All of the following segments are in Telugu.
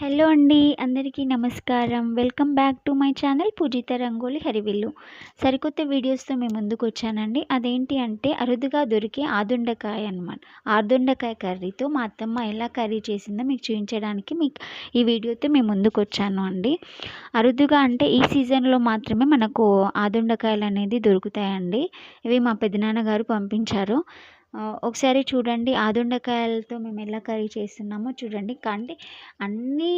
హలో అండి అందరికీ నమస్కారం. Welcome back to my channel Poojitha rangoli Harivillu. సరికొత్త వీడియోస్తో మేము ముందుకు వచ్చానండి. అదేంటి అంటే అరుదుగా దొరికే ఆదుండకాయ అనమాట ఆదుండకాయ కర్రీతో మా అత్తమ్మ ఎలా కర్రీ చేసిందో మీకు చూపించడానికి మీకు ఈ వీడియోతో మేము ముందుకు వచ్చాను అండి. అరుదుగా అంటే ఈ సీజన్లో మాత్రమే మనకు ఆదుండకాయలు అనేది దొరుకుతాయండి. ఇవి మా పెదనాన్నగారు పంపించారు. ఒకసారి చూడండి. ఆదుండకాయలతో మేము ఎలా కర్రీ చేస్తున్నామో చూడండి. అంటే అన్నీ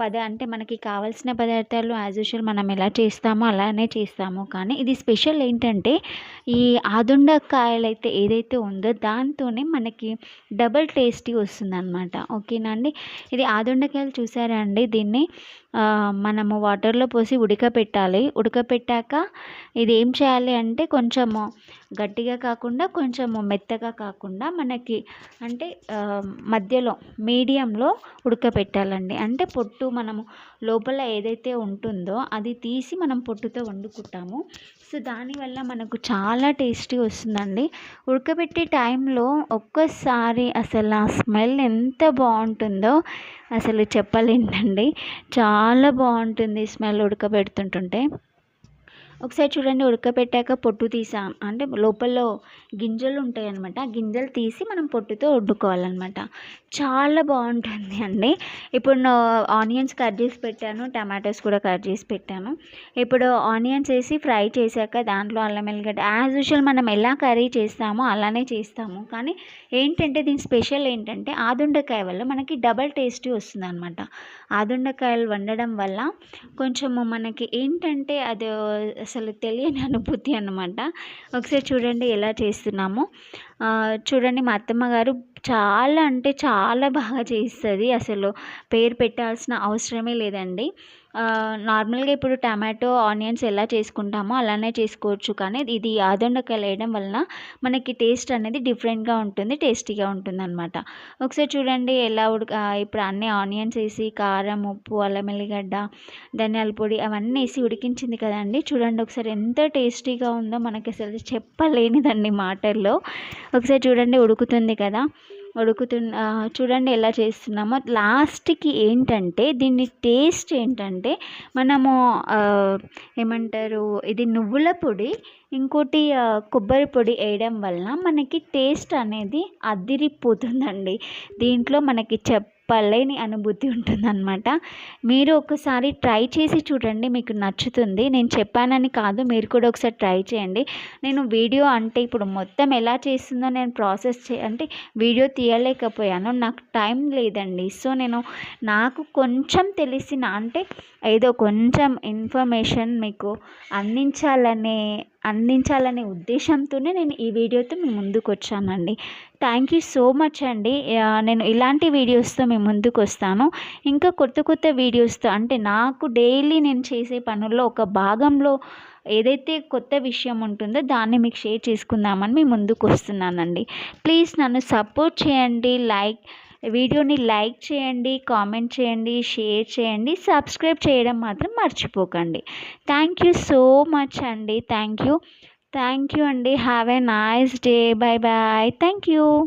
పద అంటే మనకి కావాల్సిన పదార్థాలు యాజ్ యూజువల్ మనం ఎలా చేస్తామో అలానే చేస్తాము. కానీ ఇది స్పెషల్ ఏంటంటే ఈ ఆదుండకాయలు అయితే ఏదైతే ఉందో దాంతోనే మనకి డబల్ టేస్టీ వస్తుందన్నమాట. ఓకేనా అండి? ఇది ఆదుండకాయలు చూసారా అండి? దీన్ని మనము వాటర్లో పోసి ఉడకపెట్టాలి. ఉడకపెట్టాక ఇది ఏం చేయాలి అంటే కొంచెము గట్టిగా కాకుండా కొంచెము మెత్తగా కాకుండా మనకి అంటే మధ్యలో మీడియంలో ఉడకపెట్టాలండి. అంటే పొట్టు మనము లోపల ఏదైతే ఉంటుందో అది తీసి మనం పొట్టుతో వండుకుంటాము. సో దానివల్ల మనకు చాలా టేస్టీ వస్తుందండి. ఉడకబెట్టే టైంలో ఒక్కసారి అసలు ఆ స్మెల్ ఎంత బాగుంటుందో అసలు చెప్పలేంటండి చాలా బాగుంటుంది స్మెల్ ఉడకబెడుతుంటుంటే. ఒకసారి చూడండి ఉడకబెట్టాక పొట్టు తీసాం. అంటే లోపల గింజలు ఉంటాయి అనమాట ఆ గింజలు తీసి మనం పొట్టుతో వడ్డుకోవాలన్నమాట చాలా బాగుంటుంది అండి. ఇప్పుడు ఆనియన్స్ కట్ చేసి పెట్టాను. టమాటోస్ కూడా కట్ చేసి పెట్టాను. ఇప్పుడు ఆనియన్స్ వేసి ఫ్రై చేశాక దాంట్లో అల్లం వెల్లిగడ్డ యాజ్ యూజువల్ మనం ఎలా కర్రీ చేస్తామో అలానే చేస్తాము. కానీ ఏంటంటే దీని స్పెషల్ ఏంటంటే ఆదుండకాయ వల్ల మనకి డబల్ టేస్టీ వస్తుంది అనమాట ఆదుండకాయలు వండడం వల్ల కొంచెము మనకి ఏంటంటే అది అసలు తెలియని అనుభూతి అనమాట ఒకసారి చూడండి ఎలా చేస్తున్నాము. చూడండి మా అత్తమ్మ గారు చాలా అంటే చాలా బాగా చేస్తుంది. అసలు పేరు పెట్టాల్సిన అవసరమే లేదండి. నార్మల్గా ఇప్పుడు టమాటో ఆనియన్స్ ఎలా చేసుకుంటామో అలానే చేసుకోవచ్చు. కానీ ఇది ఆదొండకాయలు వేయడం వలన మనకి టేస్ట్ అనేది డిఫరెంట్గా ఉంటుంది టేస్టీగా ఉంటుంది అనమాట ఒకసారి చూడండి ఎలా ఉడక ఇప్పుడు అన్ని ఆనియన్స్ వేసి కారం ఉప్పు అల్లం ఎల్లిగడ్డ ధనియాల పొడి అవన్నీ వేసి ఉడికించింది కదండి. చూడండి ఒకసారి ఎంత టేస్టీగా ఉందో మనకి అసలు చెప్పలేనిదండి మాటల్లో. ఒకసారి చూడండి ఉడుకుతుంది కదా. ఉడుకుతు చూడండి ఎలా చేస్తున్నామో. లాస్ట్కి ఏంటంటే దీన్ని టేస్ట్ ఏంటంటే మనము ఏమంటారు ఇది నువ్వుల పొడి ఇంకోటి కొబ్బరి పొడి వేయడం వలన మనకి టేస్ట్ అనేది అదిరిపోతుందండి. దీంట్లో మనకి చెప్ చెప్పలేని అనుభూతి ఉంటుందన్నమాట. మీరు ఒకసారి ట్రై చేసి చూడండి మీకు నచ్చుతుంది. నేను చెప్పానని కాదు మీరు కూడా ఒకసారి ట్రై చేయండి. నేను వీడియో అంటే ఇప్పుడు మొత్తం ఎలా చేస్తుందో నేను ప్రాసెస్ చే అంటే వీడియో తీయలేకపోయాను. నాకు టైం లేదండి. సో నేను నాకు కొంచెం తెలిసిన అంటే ఏదో కొంచెం ఇన్ఫర్మేషన్ మీకు అందించాలనే అందించాలనే ఉద్దేశంతోనే నేను ఈ వీడియోతో మీ ముందుకు వచ్చానండి థ్యాంక్ యూ సో మచ్ అండి నేను ఇలాంటి వీడియోస్తో మీ ముందుకు వస్తాను ఇంకా కొత్త కొత్త వీడియోస్తో అంటే నాకు డైలీ నేను చేసే పనుల్లో ఒక భాగంలో ఏదైతే కొత్త విషయం ఉంటుందో దాన్ని మీకు షేర్ చేసుకుందామని మీ ముందుకు వస్తున్నానండి ప్లీజ్ నన్ను సపోర్ట్ చేయండి. లైక్ వీడియోని లైక్ చేయండి కామెంట్ చేయండి షేర్ చేయండి సబ్స్క్రైబ్ చేయడం మాత్రం మర్చిపోకండి. థ్యాంక్ యూ సో మచ్ అండి. Thank you. థ్యాంక్ యూ అండి. Have a nice day. Bye bye thank you.